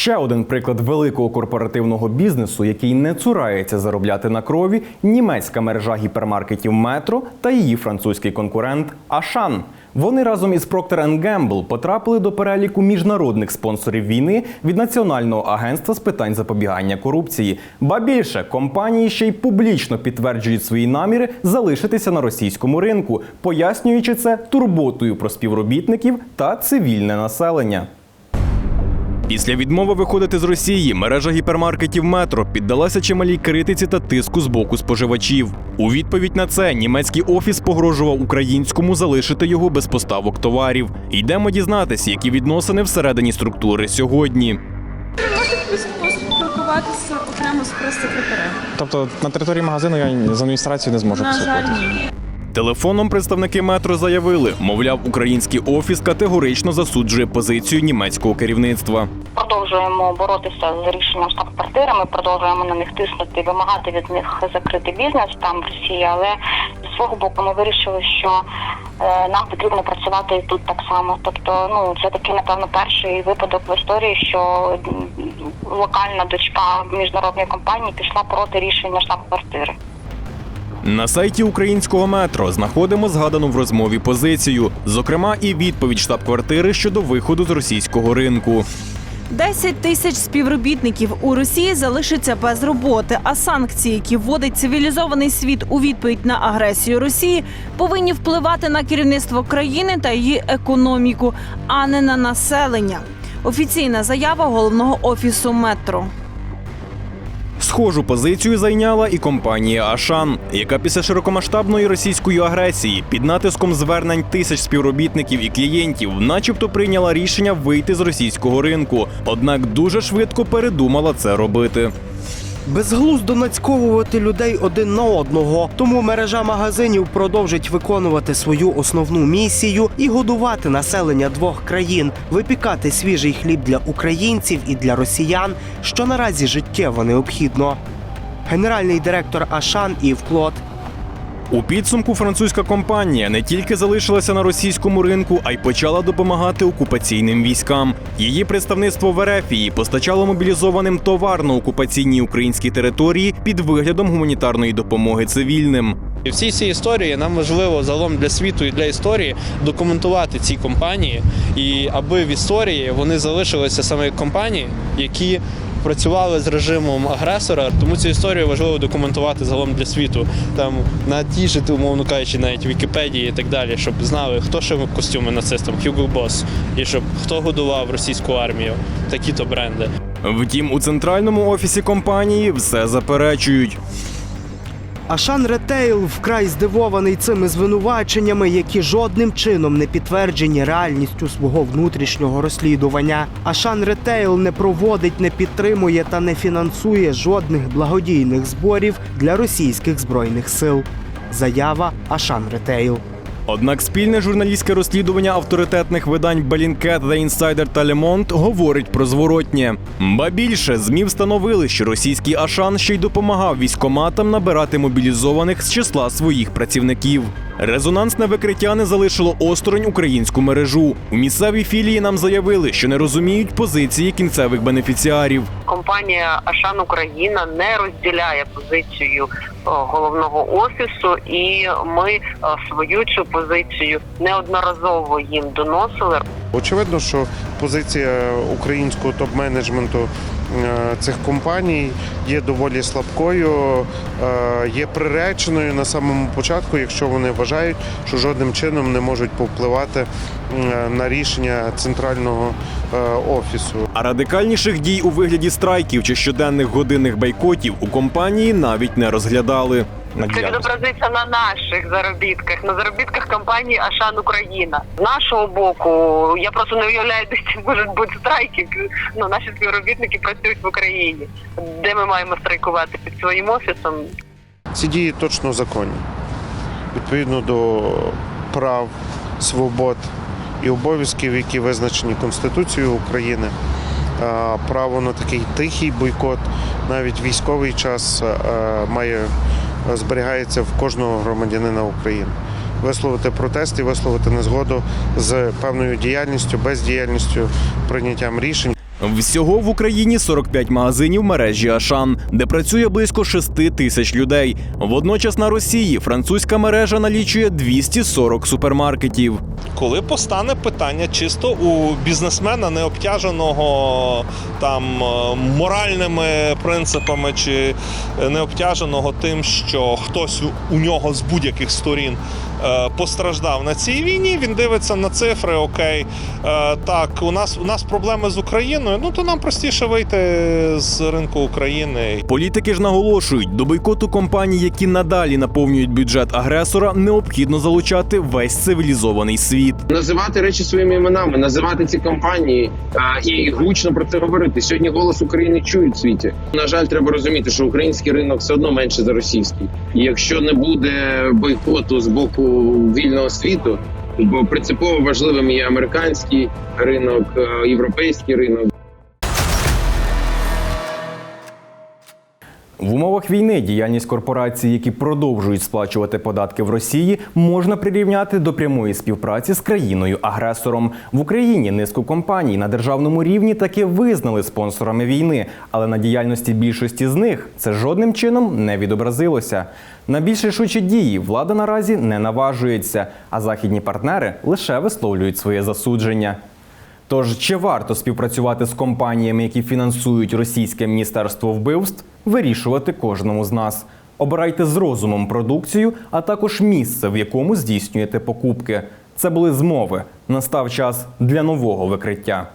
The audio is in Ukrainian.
Ще один приклад великого корпоративного бізнесу, який не цурається заробляти на крові, німецька мережа гіпермаркетів Метро та її французький конкурент Ашан. Вони разом із Procter Gamble потрапили до переліку міжнародних спонсорів війни від Національного агентства з питань запобігання корупції. Ба більше компанії ще й публічно підтверджують свої наміри залишитися на російському ринку, пояснюючи це турботою про співробітників та цивільне населення. Після відмови виходити з Росії мережа гіпермаркетів Метро піддалася чималій критиці та тиску з боку споживачів. У відповідь на це німецький офіс погрожував українському залишити його без поставок товарів. Йдемо дізнатися, які відносини всередині структури сьогодні. Можете поспілкуватися окремо з прес-секретарем? Тобто на території магазину я з адміністрацією не зможу На жаль, ні. Телефоном представники метро заявили, мовляв, український офіс категорично засуджує позицію німецького керівництва. Продовжуємо боротися з рішенням штаб-квартири. Ми продовжуємо на них тиснути, вимагати від них закрити бізнес там в Росії. Але зі свого боку ми вирішили, що е, нам потрібно працювати і тут так само. Тобто, ну це такий напевно перший випадок в історії, що локальна дочка міжнародної компанії пішла проти рішення штаб-квартири. На сайті українського метро знаходимо згадану в розмові позицію, зокрема, і відповідь штаб-квартири щодо виходу з російського ринку. 10 тисяч співробітників у Росії залишаться без роботи. А санкції, які вводить цивілізований світ у відповідь на агресію Росії, повинні впливати на керівництво країни та її економіку, а не на населення. Офіційна заява головного офісу метро. Схожу позицію зайняла і компанія Ашан, яка після широкомасштабної російської агресії під натиском звернень тисяч співробітників і клієнтів, начебто прийняла рішення вийти з російського ринку. Однак дуже швидко передумала це робити. Безглуздо нацьковувати людей один на одного. Тому мережа магазинів продовжить виконувати свою основну місію і годувати населення двох країн, випікати свіжий хліб для українців і для росіян, що наразі життєво необхідно. Генеральний директор Ашан Ів Клод У підсумку французька компанія не тільки залишилася на російському ринку, а й почала допомагати окупаційним військам. Її представництво в Ерефії постачало мобілізованим товар на окупаційній українській території під виглядом гуманітарної допомоги цивільним. І в цій всій історії нам важливо загалом для світу і для історії документувати ці компанії, і аби в історії вони залишилися саме компанії, які працювали з режимом агресора. Тому цю історію важливо документувати загалом для світу. Там натішити, умовно кажучи, навіть Вікіпедії і так далі, щоб знали, хто шив костюми нацистам, Hugo Boss, і щоб хто годував російську армію, такі-то бренди. Втім, у центральному офісі компанії все заперечують. Ашан Ретейл вкрай здивований цими звинуваченнями, які жодним чином не підтверджені реальністю свого внутрішнього розслідування. Ашан Ретейл не проводить, не підтримує та не фінансує жодних благодійних зборів для російських збройних сил. Заява Ашан Ретейл. Однак спільне журналістське розслідування авторитетних видань Белінкет The Insider та Лемонт говорить про зворотнє. Ба більше змі встановили, що російський Ашан ще й допомагав військоматам набирати мобілізованих з числа своїх працівників. Резонансне викриття не залишило осторонь українську мережу. У місцевій філії нам заявили, що не розуміють позиції кінцевих бенефіціарів. компанія Ашан Україна не розділяє позицію головного офісу, і ми е, свою цю позицію неодноразово їм доносили. Очевидно, що позиція українського топ-менеджменту е, цих компаній є доволі слабкою, е, є приреченою на самому початку, якщо вони вважають, що жодним чином не можуть повпливати е, на рішення центрального е, офісу. А радикальніших дій у вигляді страйків чи щоденних годинних бойкотів у компанії навіть не розглядали. На Це відобразиться на наших заробітках, на заробітках компанії Ашан Україна. З нашого боку, я просто не уявляю, де можуть бути страйки. Ну, наші співробітники працюють в Україні. Де ми маємо страйкувати під своїм офісом? Ці дії точно законні. Відповідно до прав, свобод і обов'язків, які визначені Конституцією України. Право на такий тихий бойкот, навіть військовий час має зберігається в кожного громадянина України. Висловити протест і висловити незгоду з певною діяльністю, бездіяльністю, прийняттям рішень. Всього в Україні 45 магазинів мережі Ашан, де працює близько 6 тисяч людей. Водночас на Росії французька мережа налічує 240 супермаркетів. Коли постане питання чисто у бізнесмена, не обтяженого там е, моральними принципами, чи не обтяженого тим, що хтось у- нього з будь-яких сторін е, постраждав на цій війні, він дивиться на цифри. Окей, е, так, у нас у нас проблеми з Україною. Ну то нам простіше вийти з ринку України Політики ж наголошують, до бойкоту компаній, які надалі наповнюють бюджет агресора, необхідно залучати весь цивілізований світ. Називати речі своїми іменами, називати ці компанії а, і гучно про це говорити. Сьогодні голос України чують в світі. На жаль, треба розуміти, що український ринок все одно менше за російський. І якщо не буде бойкоту з боку вільного світу, бо принципово важливим є американський ринок, європейський ринок. В умовах війни діяльність корпорацій, які продовжують сплачувати податки в Росії, можна прирівняти до прямої співпраці з країною-агресором. В Україні низку компаній на державному рівні таки визнали спонсорами війни, але на діяльності більшості з них це жодним чином не відобразилося. На більш рішучі дії влада наразі не наважується, а західні партнери лише висловлюють своє засудження. Тож чи варто співпрацювати з компаніями, які фінансують російське міністерство вбивств, вирішувати кожному з нас. Обирайте з розумом продукцію, а також місце, в якому здійснюєте покупки. Це були змови. Настав час для нового викриття.